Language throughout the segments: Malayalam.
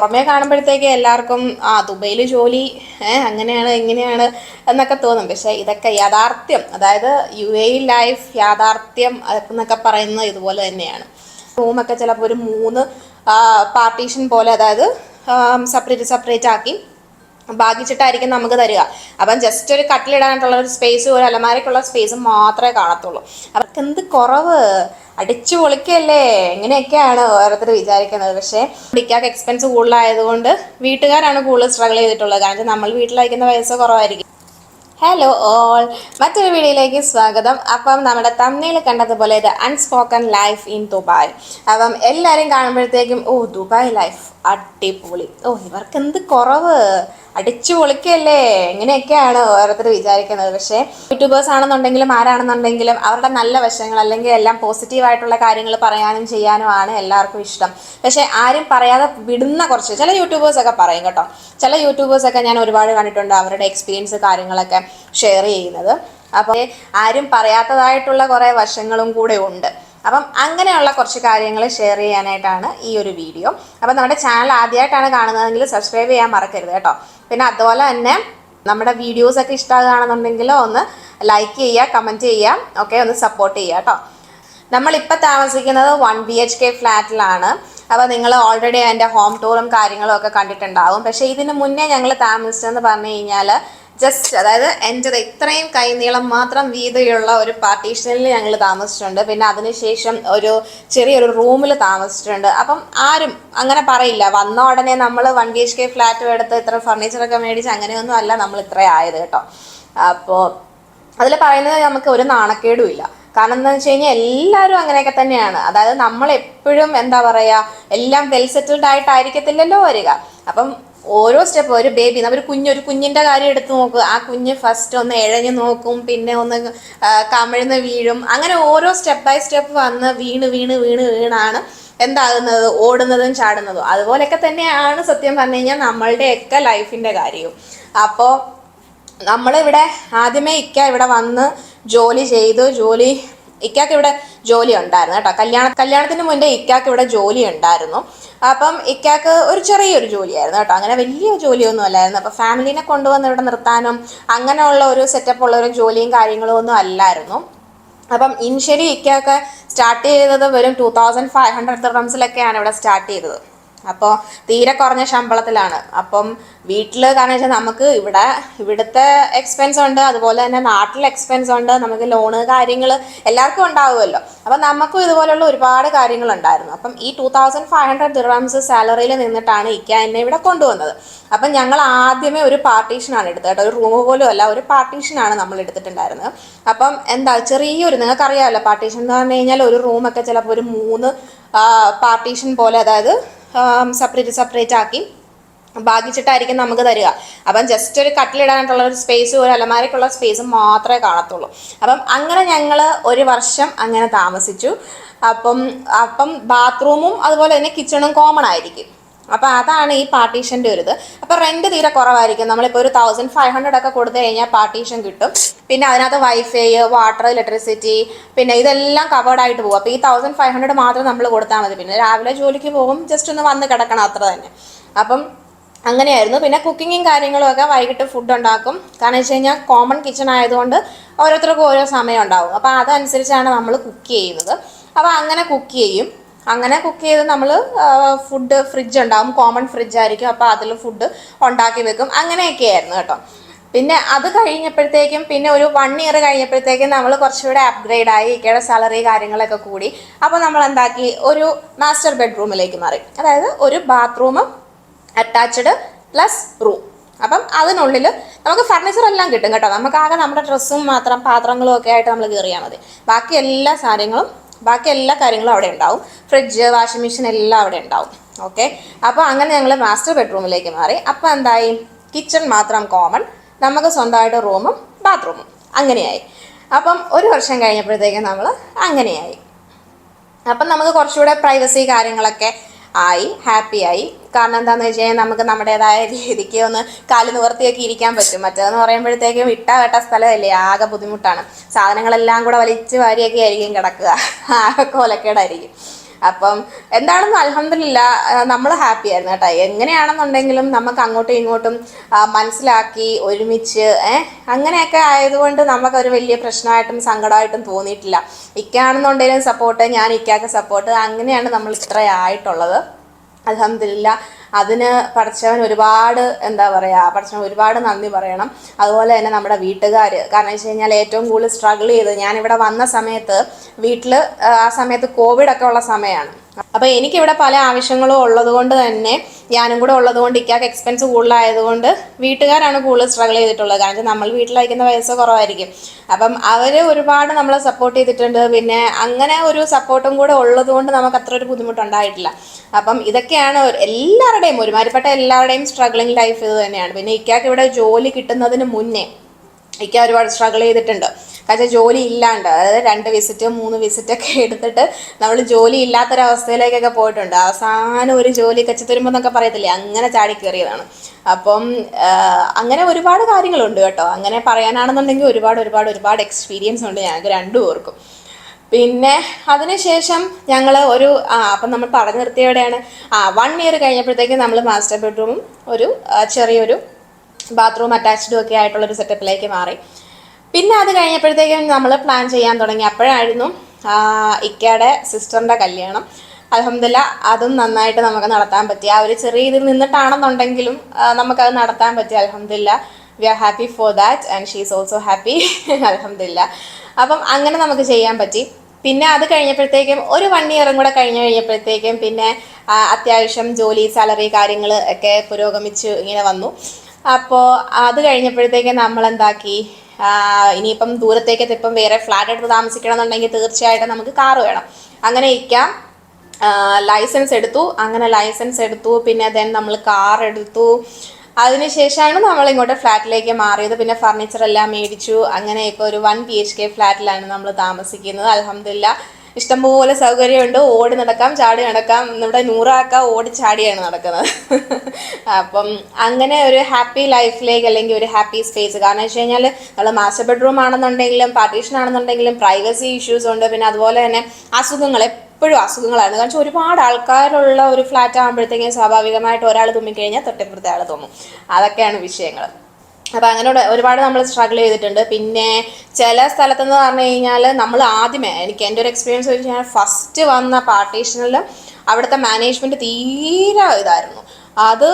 പുറമേ കാണുമ്പോഴത്തേക്ക് എല്ലാവർക്കും ആ ദുബൈയിൽ ജോലി അങ്ങനെയാണ് ഇങ്ങനെയാണ് എന്നൊക്കെ തോന്നും. പക്ഷേ ഇതൊക്കെ യാഥാർത്ഥ്യം. അതായത് യു എ ലൈഫ് യാഥാർത്ഥ്യം എന്നൊക്കെ പറയുന്നത് ഇതുപോലെ തന്നെയാണ്. റൂമൊക്കെ ചിലപ്പോൾ ഒരു മൂന്ന് പാർട്ടീഷൻ പോലെ അതായത് സെപ്പറേറ്റ് സെപ്പറേറ്റ് ആക്കി ഭാഗിച്ചിട്ടായിരിക്കും നമുക്ക് തരിക. അപ്പം ജസ്റ്റ് ഒരു കട്ടിലിടാനായിട്ടുള്ള ഒരു സ്പേസ് ഒരു അലമാരയ്ക്കുള്ള സ്പേസ് മാത്രമേ കാണത്തുള്ളൂ. അവർക്ക് എന്ത് കുറവ്? അടിച്ചു പൊളിക്കല്ലേ? എങ്ങനെയൊക്കെയാണ് ഓരോരുത്തർ വിചാരിക്കുന്നത്. പക്ഷേ ഡിക്കാക്ക് എക്സ്പെൻസ് കൂടുതലായതുകൊണ്ട് വീട്ടുകാരാണ് കൂടുതൽ സ്ട്രഗിൾ ചെയ്തിട്ടുള്ളത്. കാരണം നമ്മൾ വീട്ടിലയക്കുന്ന പൈസ കുറവായിരിക്കും. ഹലോ ഓൾ മറ്റൊരു വീഡിയോയിലേക്ക് സ്വാഗതം. അപ്പം നമ്മുടെ തമ്മിൽ കണ്ടതുപോലെ ഇത് അൺസ്പോക്കൺ ലൈഫ് ഇൻ ദുബായ് അപ്പം എല്ലാവരും കാണുമ്പോഴത്തേക്കും ഓ ദുബായ് ലൈഫ് അടിപൊളി. ഓ ഇവർക്ക് എന്ത് കുറവ്? അടിച്ചു പൊളിക്കല്ലേ? എങ്ങനെയൊക്കെയാണ് ഓരോരുത്തർ വിചാരിക്കുന്നത്. പക്ഷേ യൂട്യൂബേഴ്സ് ആണെന്നുണ്ടെങ്കിലും ആരാണെന്നുണ്ടെങ്കിലും അവരുടെ നല്ല വശങ്ങൾ അല്ലെങ്കിൽ എല്ലാം പോസിറ്റീവ് ആയിട്ടുള്ള കാര്യങ്ങൾ പറയാനും ചെയ്യാനുമാണ് എല്ലാവർക്കും ഇഷ്ടം. പക്ഷേ ആരും പറയാതെ വിടുന്ന കുറച്ച് ചില യൂട്യൂബേഴ്സൊക്കെ പറയും കേട്ടോ. ചില യൂട്യൂബേഴ്സൊക്കെ ഞാൻ ഒരുപാട് കണ്ടിട്ടുണ്ട് അവരുടെ എക്സ്പീരിയൻസ് കാര്യങ്ങളൊക്കെ. ഷെയർ ചെയ്യുന്നത്. അപ്പോൾ ആരും പറയാത്തതായിട്ടുള്ള കുറേ വശങ്ങളും കൂടെ ഉണ്ട്. അപ്പം അങ്ങനെയുള്ള കുറച്ച് കാര്യങ്ങൾ ഷെയർ ചെയ്യാനായിട്ടാണ് ഈ ഒരു വീഡിയോ അപ്പം നമ്മുടെ ചാനൽ ആദ്യമായിട്ടാണ് കാണുന്നതെങ്കിൽ സബ്സ്ക്രൈബ് ചെയ്യാൻ മറക്കരുത് കേട്ടോ. പിന്നെ അതുപോലെ തന്നെ നമ്മുടെ വീഡിയോസ് ഒക്കെ ഇഷ്ടമാകുകയാണെന്നുണ്ടെങ്കിൽ ഒന്ന് ലൈക്ക് ചെയ്യുക കമന്റ് ചെയ്യുക ഓക്കെ ഒന്ന് സപ്പോർട്ട് ചെയ്യുക കേട്ടോ. നമ്മളിപ്പോൾ താമസിക്കുന്നത് വൺ ബി എച്ച് കെ ഫ്ലാറ്റിലാണ് അപ്പോൾ നിങ്ങൾ ഓൾറെഡി അതിന്റെ ഹോം ടൂറും കാര്യങ്ങളും ഒക്കെ കണ്ടിട്ടുണ്ടാവും. പക്ഷേ ഇതിന് മുന്നേ ഞങ്ങൾ താമസിച്ചതെന്ന് പറഞ്ഞു കഴിഞ്ഞാൽ ജസ്റ്റ് അതായത് എന്റെ ഇത്രയും കൈനീളം മാത്രം വീതിയുള്ള ഒരു പാർട്ടീഷനിൽ ഞങ്ങൾ താമസിച്ചിട്ടുണ്ട്. പിന്നെ അതിനുശേഷം ഒരു ചെറിയൊരു റൂമിൽ താമസിച്ചിട്ടുണ്ട്. അപ്പം ആരും അങ്ങനെ പറയില്ല. വന്ന ഉടനെ നമ്മൾ വൺ ബി എച്ച് കെ ഫ്ലാറ്റും എടുത്ത് ഇത്ര ഫർണിച്ചറൊക്കെ മേടിച്ച് അങ്ങനെയൊന്നും അല്ല നമ്മൾ ഇത്ര ആയത് കേട്ടോ. അപ്പോൾ അതിൽ പറയുന്നത് നമുക്ക് ഒരു നാണക്കേടും ഇല്ല. കാരണം എന്താണെന്ന് വെച്ച് കഴിഞ്ഞാൽ എല്ലാവരും അങ്ങനെയൊക്കെ തന്നെയാണ്. അതായത് നമ്മൾ എപ്പോഴും എന്താ പറയുക എല്ലാം വെൽ സെറ്റിൽഡ് ആയിട്ടായിരിക്കത്തില്ലല്ലോ വരിക. അപ്പം ഓരോ സ്റ്റെപ്പ് ഒരു ബേബി നമ്മൾ കുഞ്ഞൊരു കുഞ്ഞിന്റെ കാര്യം എടുത്ത് നോക്കുക ആ കുഞ്ഞ് ഫസ്റ്റ് ഒന്ന് ഇഴഞ്ഞു നോക്കും പിന്നെ ഒന്ന് കമിഴ്ന്ന് വീഴും. അങ്ങനെ ഓരോ സ്റ്റെപ്പ് ബൈ സ്റ്റെപ്പ് വന്ന് വീണ് വീണ് വീണ് വീണാണ് എന്താകുന്നത്? ഓടുന്നതും ചാടുന്നതും. അതുപോലെയൊക്കെ തന്നെയാണ് സത്യം പറഞ്ഞു കഴിഞ്ഞാൽ നമ്മളുടെയൊക്കെ ലൈഫിന്റെ കാര്യവും. അപ്പോൾ നമ്മളിവിടെ ആദ്യമേ ഇക്ക ഇവിടെ വന്ന് ജോലി ചെയ്തു. ജോലി ഇക്കാക്ക് ഇവിടെ ജോലി ഉണ്ടായിരുന്നു കേട്ടോ. കല്യാണ കല്യാണത്തിന് മുന്നേ ഇക്കാക്ക് ഇവിടെ ജോലി ഉണ്ടായിരുന്നു. അപ്പം ഇക്കാക്ക് ഒരു ചെറിയൊരു ജോലിയായിരുന്നു കേട്ടോ. അങ്ങനെ വലിയ ജോലിയൊന്നും അല്ലായിരുന്നു. അപ്പം ഫാമിലിനെ കൊണ്ടുവന്ന് ഇവിടെ നിർത്താനും അങ്ങനെയുള്ള ഒരു സെറ്റപ്പ് ഉള്ള ഒരു ജോലിയും കാര്യങ്ങളും ഒന്നും അല്ലായിരുന്നു. അപ്പം ഇനിഷ്യലി ഇക്കൊക്കെ സ്റ്റാർട്ട് ചെയ്തത് വെറും ടൂ തൗസൻഡ് ഫൈവ് ഹൺഡ്രഡ് റംസിലൊക്കെയാണ് ഇവിടെ സ്റ്റാർട്ട് ചെയ്തത്. അപ്പോൾ തീരെ കുറഞ്ഞ ശമ്പളത്തിലാണ്. അപ്പം വീട്ടിൽ കാരണം വെച്ചാൽ നമുക്ക് ഇവിടെ ഇവിടുത്തെ എക്സ്പെൻസ് ഉണ്ട് അതുപോലെ തന്നെ നാട്ടിൽ എക്സ്പെൻസ് ഉണ്ട് നമുക്ക് ലോണ് കാര്യങ്ങൾ എല്ലാവർക്കും ഉണ്ടാവുമല്ലോ. അപ്പം നമുക്കും ഇതുപോലുള്ള ഒരുപാട് കാര്യങ്ങളുണ്ടായിരുന്നു അപ്പം ഈ two thousand five hundred dirhams സാലറിയിൽ നിന്നിട്ടാണ് ഇക്ക എന്നെ ഇവിടെ കൊണ്ടുവന്നത്. അപ്പം ഞങ്ങൾ ആദ്യമേ ഒരു പാർട്ടീഷനാണ് എടുത്തത് കേട്ടോ. ഒരു റൂം പോലും അല്ല ഒരു പാർട്ടീഷനാണ് നമ്മൾ എടുത്തിട്ടുണ്ടായിരുന്നത്. അപ്പം എന്താ ചെറിയൊരു നിങ്ങൾക്കറിയാമല്ലോ പാർട്ടീഷൻ എന്ന് പറഞ്ഞു കഴിഞ്ഞാൽ ഒരു റൂമൊക്കെ ചിലപ്പോൾ ഒരു മൂന്ന് പാർട്ടീഷൻ പോലെ അതായത് സെപ്പറേറ്റ് സെപ്പറേറ്റ് ആക്കി ഭാഗിച്ചിട്ടായിരിക്കും നമുക്ക് തരിക. അപ്പം ജസ്റ്റ് ഒരു കട്ടിലിടാനായിട്ടുള്ള ഒരു സ്പേസ് ഒരു അലമാരയ്ക്കുള്ള സ്പേസ് മാത്രമേ കാണത്തുള്ളൂ. അപ്പം അങ്ങനെ ഞങ്ങൾ ഒരു വർഷം അങ്ങനെ താമസിച്ചു. അപ്പം അപ്പം ബാത്റൂമും അതുപോലെ തന്നെ കിച്ചണും കോമൺ ആയിരിക്കും. അപ്പോൾ അതാണ് ഈ പാർട്ടീഷന്റെ ഒരു ഇത് അപ്പോൾ റെന്റ് തീരെ കുറവായിരിക്കും. നമ്മളിപ്പോൾ ഒരു തൗസൻഡ് ഫൈവ് ഹൺഡ്രഡ് ഒക്കെ കൊടുത്തു കഴിഞ്ഞാൽ പാർട്ടീഷൻ കിട്ടും. പിന്നെ അതിനകത്ത് വൈഫൈ വാട്ടർ ഇലക്ട്രിസിറ്റി പിന്നെ ഇതെല്ലാം കവേർഡ് ആയിട്ട് പോകും. അപ്പോൾ ഈ തൗസൻഡ് ഫൈവ് ഹൺഡ്രഡ് മാത്രം നമ്മൾ കൊടുത്താൽ മതി. പിന്നെ രാവിലെ ജോലിക്ക് പോകും ജസ്റ്റ് ഒന്ന് വന്ന് കിടക്കണം അത്ര തന്നെ. അപ്പം അങ്ങനെയായിരുന്നു. പിന്നെ കുക്കിങ്ങും കാര്യങ്ങളും ഒക്കെ വൈകിട്ട് ഫുഡ് ഉണ്ടാക്കും. കാരണം വെച്ച് കഴിഞ്ഞാൽ കോമൺ കിച്ചൺ ആയതുകൊണ്ട് ഓരോരുത്തർക്കും ഓരോ സമയം ഉണ്ടാവും. അപ്പോൾ അതനുസരിച്ചാണ് നമ്മൾ കുക്ക് ചെയ്യുന്നത്. അപ്പോൾ അങ്ങനെ കുക്ക് ചെയ്യും. അങ്ങനെ കുക്ക് ചെയ്ത് നമ്മൾ ഫുഡ് ഫ്രിഡ്ജ് ഉണ്ടാവും. കോമൺ ഫ്രിഡ്ജ് ആയിരിക്കും. അപ്പോൾ അതിൽ ഫുഡ് ഉണ്ടാക്കി വെക്കും. അങ്ങനെയൊക്കെ ആയിരുന്നു കേട്ടോ. പിന്നെ അത് കഴിഞ്ഞപ്പോഴത്തേക്കും പിന്നെ ഒരു വൺ ഇയർ കഴിഞ്ഞപ്പോഴത്തേക്കും നമ്മൾ കുറച്ചുകൂടെ അപ്ഗ്രേഡ് ആയി ഇക്കയുടെ സാലറി കാര്യങ്ങളൊക്കെ കൂടി. അപ്പോൾ നമ്മൾ എന്താക്കി? ഒരു മാസ്റ്റർ ബെഡ്റൂമിലേക്ക് മാറി. അതായത് ഒരു ബാത്റൂമും അറ്റാച്ച്ഡ് പ്ലസ് റൂം അപ്പം അതിനുള്ളിൽ നമുക്ക് ഫർണിച്ചർ എല്ലാം കിട്ടും കേട്ടോ. നമുക്ക് ആകെ നമ്മുടെ ഡ്രസ്സും മാത്രം പാത്രങ്ങളും ഒക്കെ ആയിട്ട് നമ്മൾ കയറിയാൽ മതി. ബാക്കി എല്ലാ കാര്യങ്ങളും ബാക്കി എല്ലാ കാര്യങ്ങളും അവിടെ ഉണ്ടാവും. ഫ്രിഡ്ജ് വാഷിംഗ് മെഷീൻ എല്ലാം അവിടെ ഉണ്ടാവും. ഓക്കെ അപ്പോൾ അങ്ങനെ ഞങ്ങൾ മാസ്റ്റർ ബെഡ്റൂമിലേക്ക് മാറി. അപ്പോൾ എന്തായി? കിച്ചൺ മാത്രം കോമൺ നമുക്ക് സ്വന്തമായിട്ട് റൂമും ബാത്റൂമും അങ്ങനെയായി. അപ്പം ഒരു വർഷം കഴിഞ്ഞപ്പോഴത്തേക്കും നമ്മൾ അങ്ങനെയായി. അപ്പം നമുക്ക് കുറച്ചുകൂടെ പ്രൈവസി കാര്യങ്ങളൊക്കെ ആയി ഹാപ്പി ആയി. കാരണം എന്താണെന്ന് വെച്ച് കഴിഞ്ഞാൽ നമുക്ക് നമ്മുടേതായ രീതിക്ക് ഒന്ന് കാൽ നിവർത്തിയൊക്കെ ഇരിക്കാൻ പറ്റും. മറ്റേതെന്ന് പറയുമ്പോഴത്തേക്കും ഇട്ട വെട്ട സ്ഥലമല്ലേ ആകെ ബുദ്ധിമുട്ടാണ്. സാധനങ്ങളെല്ലാം കൂടെ വലിച്ചു വാരിയൊക്കെ ആയിരിക്കും കിടക്കുക. ആകെ കോലക്കേടായിരിക്കും. അപ്പം എന്താണെന്ന് അലഹമില്ല നമ്മൾ ഹാപ്പി ആയിരുന്നു കേട്ടോ. എങ്ങനെയാണെന്നുണ്ടെങ്കിലും നമുക്ക് അങ്ങോട്ടും ഇങ്ങോട്ടും മനസ്സിലാക്കി ഒരുമിച്ച് അങ്ങനെയൊക്കെ ആയതുകൊണ്ട് നമുക്ക് ഒരു വലിയ പ്രശ്നമായിട്ടും സങ്കടമായിട്ടും തോന്നിയിട്ടില്ല. ഇക്കാണെന്നുണ്ടെങ്കിലും സപ്പോർട്ട് ഞാൻ ഇക്കാക്ക് സപ്പോർട്ട് അങ്ങനെയാണ് നമ്മൾ ഇത്ര ആയിട്ടുള്ളത്. അലഹമില്ല അതിന് പഠിച്ചവൻ ഒരുപാട് എന്താ പറയുക പഠിച്ചവൻ ഒരുപാട് നന്ദി പറയണം. അതുപോലെ തന്നെ നമ്മുടെ വീട്ടുകാർ കാരണം വെച്ച് കഴിഞ്ഞാൽ ഏറ്റവും കൂടുതൽ സ്ട്രഗിൾ ചെയ്ത് ഞാനിവിടെ വന്ന സമയത്ത് വീട്ടിൽ ആ സമയത്ത് കോവിഡ് ഒക്കെ ഉള്ള സമയമാണ് അപ്പോൾ എനിക്കിവിടെ പല ആവശ്യങ്ങളും ഉള്ളത് കൊണ്ട് തന്നെ ഞാനും കൂടെ ഉള്ളത് കൊണ്ട് ഇക്കാക്ക് എക്സ്പെൻസ് കൂടുതലായതുകൊണ്ട് വീട്ടുകാരാണ് കൂടുതൽ സ്ട്രഗിൾ ചെയ്തിട്ടുള്ളത്. കാരണം നമ്മൾ വീട്ടിലയക്കുന്ന പൈസ കുറവായിരിക്കും. അപ്പം അവർ ഒരുപാട് നമ്മളെ സപ്പോർട്ട് ചെയ്തിട്ടുണ്ട്. പിന്നെ അങ്ങനെ ഒരു സപ്പോർട്ടും കൂടെ ഉള്ളത് കൊണ്ട് നമുക്ക് അത്ര ഒരു ബുദ്ധിമുട്ടുണ്ടായിട്ടില്ല. അപ്പം ഇതൊക്കെയാണ് എല്ലാവരുടെയും ഒരുമാതിരിപ്പെട്ട എല്ലാവരുടെയും സ്ട്രഗ്ലിംഗ് ലൈഫ് ഇത് തന്നെയാണ്. പിന്നെ ഇക്കാക്ക് ഇവിടെ ജോലി കിട്ടുന്നതിന് മുന്നേ ഇക്ക ഒരുപാട് സ്ട്രഗിൾ ചെയ്തിട്ടുണ്ട്. കാരണം ജോലി ഇല്ലാണ്ട് അതായത് രണ്ട് വിസിറ്റ് മൂന്ന് വിസിറ്റ് ഒക്കെ എടുത്തിട്ട് നമ്മൾ ജോലി ഇല്ലാത്തൊരവസ്ഥയിലേക്കൊക്കെ പോയിട്ടുണ്ട്. അവസാനം ഒരു ജോലി കച്ചിത്തുരുമ്പോ എന്നൊക്കെ പറയത്തില്ലേ അങ്ങനെ ചാടി കയറിയതാണ് അപ്പം അങ്ങനെ ഒരുപാട് കാര്യങ്ങളുണ്ട് കേട്ടോ. അങ്ങനെ പറയാനാണെന്നുണ്ടെങ്കിൽ ഒരുപാട് ഒരുപാട് ഒരുപാട് എക്സ്പീരിയൻസ് ഉണ്ട് ഞങ്ങൾക്ക് രണ്ടു പേർക്കും. പിന്നെ അതിനുശേഷം ഞങ്ങൾ ഒരു ആ അപ്പം നമ്മൾ പറഞ്ഞു നിർത്തിയവിടെയാണ്. ആ വൺ ഇയർ കഴിഞ്ഞപ്പോഴത്തേക്കും നമ്മൾ മാസ്റ്റർ ബെഡ്റൂമും ഒരു ചെറിയൊരു ബാത്റൂം അറ്റാച്ച്ഡും ഒക്കെ ആയിട്ടുള്ളൊരു സെറ്റപ്പിലേക്ക് മാറി. പിന്നെ അത് കഴിഞ്ഞപ്പോഴത്തേക്കും നമ്മൾ പ്ലാൻ ചെയ്യാൻ തുടങ്ങി. അപ്പോഴായിരുന്നു ഇക്കയുടെ സിസ്റ്ററിന്റെ കല്യാണം. അലഹമില്ല അതും നന്നായിട്ട് നമുക്ക് നടത്താൻ പറ്റി. ആ ഒരു ചെറിയ ഇതിൽ നിന്നിട്ടാണെന്നുണ്ടെങ്കിലും നമുക്കത് നടത്താൻ പറ്റി. അലഹമില്ല we are happy for that and she is also happy അലഹമില്ല അപ്പം അങ്ങനെ നമുക്ക് ചെയ്യാൻ പറ്റി. പിന്നെ അത് കഴിഞ്ഞപ്പോഴത്തേക്കും ഒരു വൺ ഇയറും കൂടെ കഴിഞ്ഞു കഴിഞ്ഞപ്പോഴത്തേക്കും പിന്നെ അത്യാവശ്യം ജോലി സാലറി കാര്യങ്ങൾ ഒക്കെ പുരോഗമിച്ച് ഇങ്ങനെ വന്നു. അപ്പോൾ അത് കഴിഞ്ഞപ്പോഴത്തേക്ക് നമ്മൾ എന്താക്കി ഇനിയിപ്പം ദൂരത്തേക്ക് ഇപ്പം വേറെ ഫ്ലാറ്റ് എടുത്ത് താമസിക്കണം എന്നുണ്ടെങ്കിൽ തീർച്ചയായിട്ടും നമുക്ക് കാറ് വേണം. അങ്ങനെ ഇരിക്കാം. ലൈസൻസ് എടുത്തു. അങ്ങനെ ലൈസൻസ് എടുത്തു. പിന്നെ ദെൻ നമ്മൾ കാർ എടുത്തു. അതിനുശേഷമാണ് നമ്മൾ ഇങ്ങോട്ട് ഫ്ലാറ്റിലേക്ക് മാറിയത്. പിന്നെ ഫർണിച്ചർ എല്ലാം മേടിച്ചു. അങ്ങനെ ഇപ്പോൾ ഒരു വൺ ബി എച്ച് കെ ഫ്ലാറ്റിലാണ് നമ്മൾ താമസിക്കുന്നത്. അലഹമില്ല ഇഷ്ടംപോലെ സൗകര്യമുണ്ട്. ഓടി നടക്കാം ചാടി നടക്കാം. നമ്മുടെ നൂറാക്ക ഓടി ചാടിയാണ് നടക്കുന്നത്. അപ്പം അങ്ങനെ ഒരു ഹാപ്പി ലൈഫിലേക്ക് അല്ലെങ്കിൽ ഒരു ഹാപ്പി സ്പേസ്. കാരണം വെച്ച് കഴിഞ്ഞാൽ നമ്മൾ മാസ്റ്റർ ബെഡ്റൂം ആണെന്നുണ്ടെങ്കിലും പാർട്ടീഷൻ ആണെന്നുണ്ടെങ്കിലും പ്രൈവസി ഇഷ്യൂസ് ഉണ്ട്. പിന്നെ അതുപോലെ തന്നെ അസുഖങ്ങൾ എപ്പോഴും അസുഖങ്ങളാണ്. കാരണം വെച്ചാൽ ഒരുപാട് ആൾക്കാരുള്ള ഒരു ഫ്ലാറ്റ് ആകുമ്പോഴത്തേക്കും സ്വാഭാവികമായിട്ട് ഒരാൾ തുമ്മിക്കഴിഞ്ഞാൽ തൊട്ടിപ്പുറത്തെ ആൾ തോന്നും അതൊക്കെയാണ് വിഷയങ്ങൾ അപ്പം അങ്ങനെ ഒരുപാട് നമ്മൾ സ്ട്രഗിൾ ചെയ്തിട്ടുണ്ട്. പിന്നെ ചില സ്ഥലത്തെന്ന് പറഞ്ഞു കഴിഞ്ഞാൽ നമ്മൾ ആദ്യമേ എനിക്ക് എന്റെ ഒരു എക്സ്പീരിയൻസ് വെച്ച് ഫസ്റ്റ് വന്ന പാർട്ടീഷനിൽ അവിടുത്തെ മാനേജ്മെന്റ് തീരെ ഇതായിരുന്നു. അത്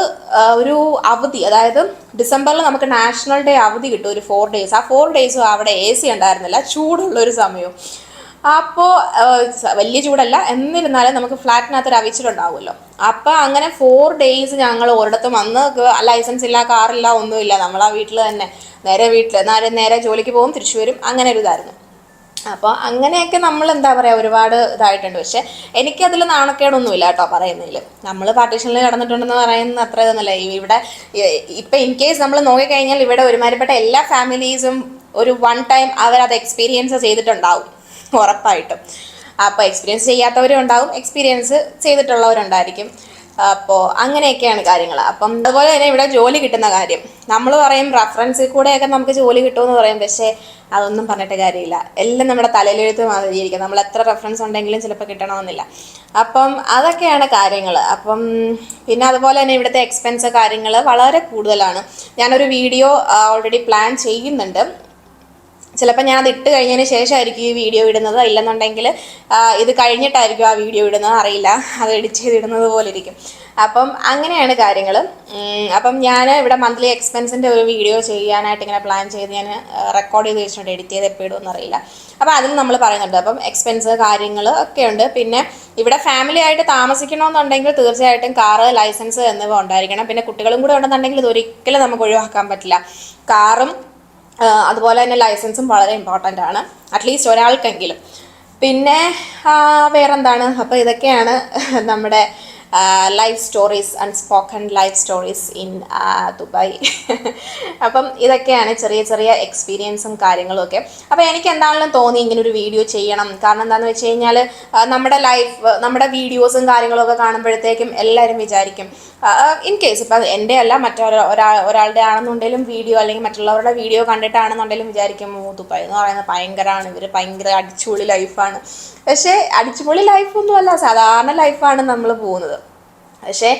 ഒരു അവധി അതായത് ഡിസംബറിൽ നമുക്ക് നാഷണൽ ഡേ അവധി കിട്ടും ഒരു ഫോർ ഡേയ്സ് ആ ഫോർ ഡേയ്സും അവിടെ എ സി ഉണ്ടായിരുന്നില്ല. ചൂടുള്ള ഒരു സമയവും. അപ്പോൾ വലിയ ചൂടല്ല. എന്നിരുന്നാലും നമുക്ക് ഫ്ലാറ്റിനകത്ത് ഒരു അവിച്ചിലുണ്ടാവുമല്ലോ. അപ്പോൾ അങ്ങനെ ഫോർ ഡേയ്സ് ഞങ്ങൾ ഒരിടത്തും വന്ന് ലൈസൻസ് ഇല്ല കാറില്ല ഒന്നുമില്ല നമ്മൾ ആ വീട്ടിൽ തന്നെ. നേരെ വീട്ടിൽ നേരെ നേരെ ജോലിക്ക് പോകും തിരിച്ചു വരും. അങ്ങനെ ഒരു ഇതായിരുന്നു. അപ്പോൾ അങ്ങനെയൊക്കെ നമ്മൾ എന്താ പറയുക ഒരുപാട് ഇതായിട്ടുണ്ട്. പക്ഷെ എനിക്കതിൽ നാണക്കേടൊന്നുമില്ല കേട്ടോ പറയുന്നതിൽ നമ്മൾ പാർട്ടീഷനിൽ കടന്നിട്ടുണ്ടെന്ന് പറയുന്ന അത്ര ഇതൊന്നുമല്ല. ഇവിടെ ഇപ്പം ഇൻ കേസ് നമ്മൾ നോക്കിക്കഴിഞ്ഞാൽ ഇവിടെ ഒരുമാതിരിപ്പെട്ട എല്ലാ ഫാമിലീസും ഒരു വൺ ടൈം അവരത് എക്സ്പീരിയൻസ് ചെയ്തിട്ടുണ്ടാവും. ഉറപ്പായിട്ടും. അപ്പോൾ എക്സ്പീരിയൻസ് ചെയ്യാത്തവരും ഉണ്ടാവും എക്സ്പീരിയൻസ് ചെയ്തിട്ടുള്ളവരുണ്ടായിരിക്കും. അപ്പോൾ അങ്ങനെയൊക്കെയാണ് കാര്യങ്ങൾ അപ്പം അതുപോലെ തന്നെ ഇവിടെ ജോലി കിട്ടുന്ന കാര്യം. നമ്മൾ പറയും റഫറൻസിൽ കൂടെയൊക്കെ നമുക്ക് ജോലി കിട്ടുമെന്ന് പറയും. പക്ഷേ അതൊന്നും പറഞ്ഞിട്ട് കാര്യമില്ല. എല്ലാം നമ്മുടെ തലയിലെഴുത്ത് മാതിരിയിരിക്കും. നമ്മൾ എത്ര റെഫറൻസ് ഉണ്ടെങ്കിലും ചിലപ്പോൾ കിട്ടണമെന്നില്ല. അപ്പം അതൊക്കെയാണ് കാര്യങ്ങൾ അപ്പം പിന്നെ അതുപോലെ തന്നെ ഇവിടുത്തെ എക്സ്പെൻസ് കാര്യങ്ങൾ വളരെ കൂടുതലാണ്. ഞാനൊരു വീഡിയോ ഓൾറെഡി പ്ലാൻ ചെയ്യുന്നുണ്ട്. ചിലപ്പോൾ ഞാൻ അത് ഇട്ട് കഴിഞ്ഞതിന് ശേഷമായിരിക്കും ഈ വീഡിയോ ഇടുന്നത്. ഇല്ലെന്നുണ്ടെങ്കിൽ ഇത് കഴിഞ്ഞിട്ടായിരിക്കും ആ വീഡിയോ ഇടുന്നത്. അറിയില്ല. അത് എഡിറ്റ് ചെയ്തിടുന്നത് പോലെ ഇരിക്കും അപ്പം അങ്ങനെയാണ് കാര്യങ്ങൾ അപ്പം ഞാൻ ഇവിടെ മന്ത്ലി എക്സ്പെൻസിന്റെ ഒരു വീഡിയോ ചെയ്യാനായിട്ട് ഇങ്ങനെ പ്ലാൻ ചെയ്ത് ഞാൻ റെക്കോർഡ് ചെയ്ത് വെച്ചിട്ടുണ്ട്. എഡിറ്റ് ചെയ്ത് എപ്പോൾ ഇടുമെന്ന് അറിയില്ല. അപ്പോൾ അതിൽ നമ്മൾ പറയുന്നുണ്ട്. അപ്പം എക്സ്പെൻസ് കാര്യങ്ങൾ ഒക്കെ ഉണ്ട്. പിന്നെ ഇവിടെ ഫാമിലി ആയിട്ട് താമസിക്കണമെന്നുണ്ടെങ്കിൽ തീർച്ചയായിട്ടും കാറ് ലൈസൻസ് എന്നിവ ഉണ്ടായിരിക്കണം. പിന്നെ കുട്ടികളും കൂടെ ഉണ്ടെന്നുണ്ടെങ്കിൽ ഇതൊരിക്കലും നമുക്ക് ഒഴിവാക്കാൻ പറ്റില്ല. കാറും അതുപോലെ തന്നെ ലൈസൻസും വളരെ ഇമ്പോർട്ടന്റ് ആണ്. അറ്റ്ലീസ്റ്റ് ഒരാൾക്കെങ്കിലും. പിന്നെ വേറെന്താണ്? അപ്പോൾ ഇതൊക്കെയാണ് നമ്മുടെ life stories unspoken life stories in Dubai അപ്പം ഇതൊക്കെയാണ് ചെറിയ ചെറിയ എക്സ്പീരിയൻസും കാര്യങ്ങളും ഒക്കെ. അപ്പോൾ എനിക്ക് എന്താണെങ്കിലും തോന്നി ഇങ്ങനെ ഒരു വീഡിയോ ചെയ്യണം. കാരണം എന്താണെന്ന് വെച്ച് കഴിഞ്ഞാൽ നമ്മുടെ ലൈഫ് നമ്മുടെ വീഡിയോസും കാര്യങ്ങളൊക്കെ കാണുമ്പോഴത്തേക്കും എല്ലാവരും വിചാരിക്കും ഇൻ കേസ് ഇപ്പം എന്റെ അല്ല മറ്റൊരാ ഒരാളുടെ ആണെന്നുണ്ടെങ്കിലും വീഡിയോ അല്ലെങ്കിൽ മറ്റുള്ളവരുടെ വീഡിയോ കണ്ടിട്ടാണെന്നുണ്ടെങ്കിലും വിചാരിക്കും ദുബായ് എന്ന് പറയുന്നത് ഭയങ്കരമാണ്. ഇവർ ഭയങ്കര അടിച്ചുപൊളി ലൈഫാണ് പക്ഷേ അടിച്ചുപൊളി ലൈഫൊന്നും അല്ല സാധാരണ ലൈഫാണ് നമ്മൾ പോകുന്നത്. പക്ഷേ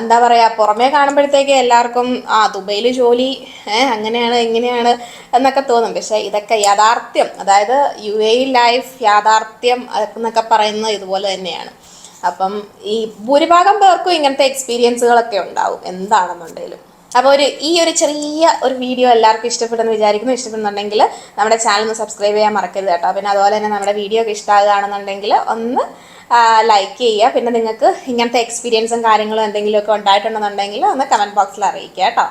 എന്താ പറയുക പുറമേ കാണുമ്പോഴത്തേക്ക് എല്ലാവർക്കും ആ ദുബൈയിൽ ജോലി അങ്ങനെയാണ് ഇങ്ങനെയാണ് എന്നൊക്കെ തോന്നും. പക്ഷേ ഇതൊക്കെ യാഥാർത്ഥ്യം. അതായത് യു എ ലൈഫ് യാഥാർത്ഥ്യം എന്നൊക്കെ പറയുന്നത് ഇതുപോലെ തന്നെയാണ്. അപ്പം ഈ ഭൂരിഭാഗം പേർക്കും ഇങ്ങനത്തെ എക്സ്പീരിയൻസുകളൊക്കെ ഉണ്ടാവും എന്താണെന്നുണ്ടെങ്കിലും. അപ്പോൾ ഒരു ഈ ഒരു ചെറിയ ഒരു വീഡിയോ എല്ലാവർക്കും ഇഷ്ടപ്പെട്ടെന്ന് വിചാരിക്കുന്നു. ഇഷ്ടപ്പെടുന്നുണ്ടെങ്കിൽ നമ്മുടെ ചാനൽ ഒന്ന് സബ്സ്ക്രൈബ് ചെയ്യാൻ മറക്കരുത് കേട്ടോ. പിന്നെ അതുപോലെ തന്നെ നമ്മുടെ വീഡിയോ ഒക്കെ ഇഷ്ടമാകുകയാണെന്നുണ്ടെങ്കിൽ ഒന്ന് ലൈക്ക് ചെയ്യുക. പിന്നെ നിങ്ങൾക്ക് ഇങ്ങനത്തെ എക്സ്പീരിയൻസും കാര്യങ്ങളും എന്തെങ്കിലുമൊക്കെ ഉണ്ടായിട്ടുണ്ടെന്നുണ്ടെങ്കിൽ ഒന്ന് കമന്റ് ബോക്സിൽ അറിയിക്കുക കേട്ടോ.